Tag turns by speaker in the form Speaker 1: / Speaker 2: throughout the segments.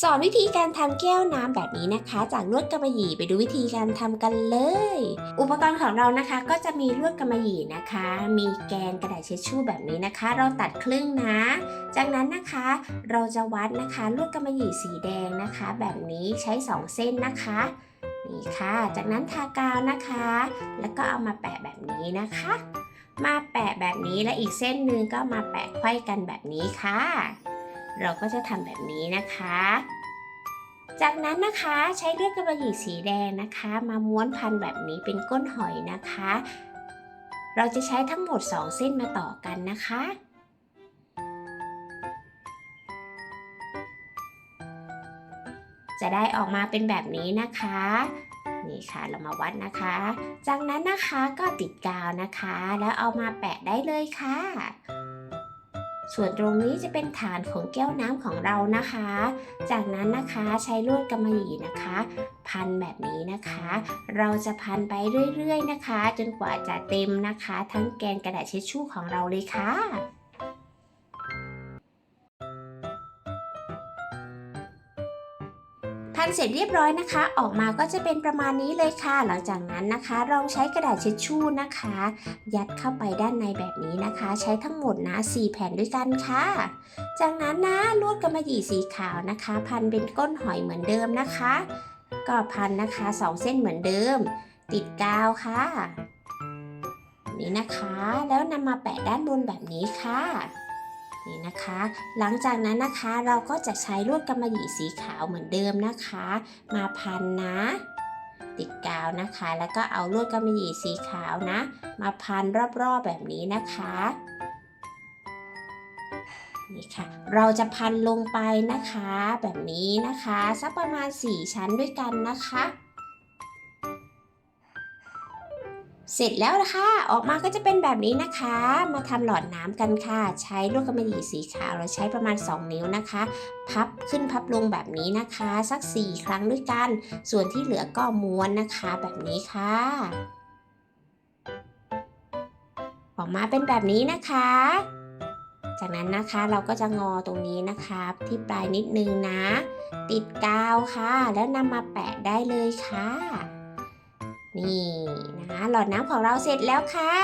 Speaker 1: สอนวิธีการทำแก้วน้ำแบบนี้นะคะ จากลวดกำมะหยี่ไปดูวิธีการทำกันเลย อุปกรณ์ของเรานะคะก็จะมีลวดกำมะหยี่นะคะ มีแกนกระดาษเช็ดชู่แบบนี้นะคะ เราตัดครึ่งนะ จากนั้นนะคะเราจะวัดนะคะลวดกำมะหยี่สีแดงนะคะ แบบนี้ใช้ 2 เส้นนะคะนี่ค่ะ จากนั้นทากาวนะคะ แล้วก็เอามาแปะแบบนี้นะคะ มาแปะแบบนี้และอีกเส้นหนึ่งก็มาแปะไขว้กันแบบนี้ค่ะ เราก็จะทำแบบนี้นะคะ จากนั้นนะคะใช้เลือดกระบะหยี่สีแดงนะคะ มาม้วนพันแบบนี้เป็นก้นหอยนะคะ เราจะใช้ทั้งหมด 2 เส้นมาต่อกันนะคะจะได้ออกมาเป็นแบบนี้นะคะ นี่ค่ะเรามาวัดนะคะ จากนั้นนะคะก็ติดกาวนะคะ แล้วเอามาแปะได้เลยค่ะ ส่วนตรงนี้จะเป็นฐานของแก้วน้ำของเรานะคะ จากนั้นนะคะใช้ลวดกำมะหยี่นะคะ พันแบบนี้นะคะ เราจะพันไปเรื่อยๆนะคะ จนกว่าจะเต็มนะคะ ทั้งแกนกระดาษเช็ดชู่ของเราเลยค่ะ พันเสร็จเรียบร้อยนะคะ ออกมาก็จะเป็นประมาณนี้เลยค่ะ หลังจากนั้นนะคะเราใช้กระดาษเช็ดชู่นะคะ ยัดเข้าไปด้านในแบบนี้นะคะ ใช้ทั้งหมดนะ 4 แผ่นด้วยกันค่ะ จากนั้นนะลวดกำมะหยี่สีขาวนะคะ พันเป็นก้นหอยเหมือนเดิมนะคะ ก็พันนะคะ 2 เส้นเหมือนเดิม ติดกาวค่ะแบบนี้นะคะ แล้วนำมาแปะด้านบนแบบนี้ค่ะ นี่นะคะ หลังจากนั้นนะคะเราก็จะใช้ลวดกำมะหยี่สีขาวเหมือนเดิมนะคะ มาพันนะ ติดกาวนะคะ แล้วก็เอาลวดกำมะหยี่สีขาวนะ มาพันรอบๆแบบนี้นะคะนี่ค่ะเราจะพันลงไปนะคะ แบบนี้นะคะ สักประมาณ 4 ชั้นด้วยกันนะคะ เสร็จแล้วนะคะ ออกมาก็จะเป็นแบบนี้นะคะ มาทำหลอดน้ำกันค่ะ ใช้ลูกกำมะหยี่สีขาวเราใช้ประมาณ 2 นิ้วนะคะ พับขึ้นพับลงแบบนี้นะคะ สัก 4 ครั้งด้วยกัน ส่วนที่เหลือก็ม้วนนะคะแบบนี้ค่ะออกมาเป็นแบบนี้นะคะ จากนั้นนะคะเราก็จะงอตรงนี้นะคะที่ปลายนิดนึงนะ ติดกาวค่ะ แล้วนำมาแปะได้เลยค่ะ นี่นะคะหลอดน้ำของเราเสร็จแล้วค่ะ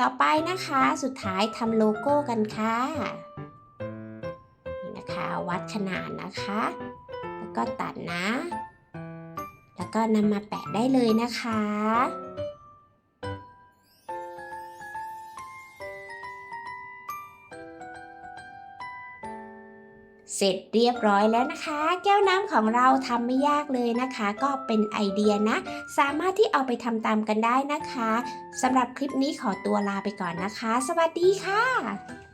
Speaker 1: ต่อไปนะคะสุดท้ายทำโลโก้กันค่ะนี่นะคะวัดขนาดนะคะ แล้วก็ตัดนะ แล้วก็นำมาแปะได้เลยนะคะ เสร็จเรียบร้อยแล้วนะคะ แก้วน้ำของเราทำไม่ยากเลยนะคะ ก็เป็นไอเดียนะ สามารถที่เอาไปทำตามกันได้นะคะสำหรับคลิปนี้ขอตัวลาไปก่อนนะคะ สวัสดีค่ะ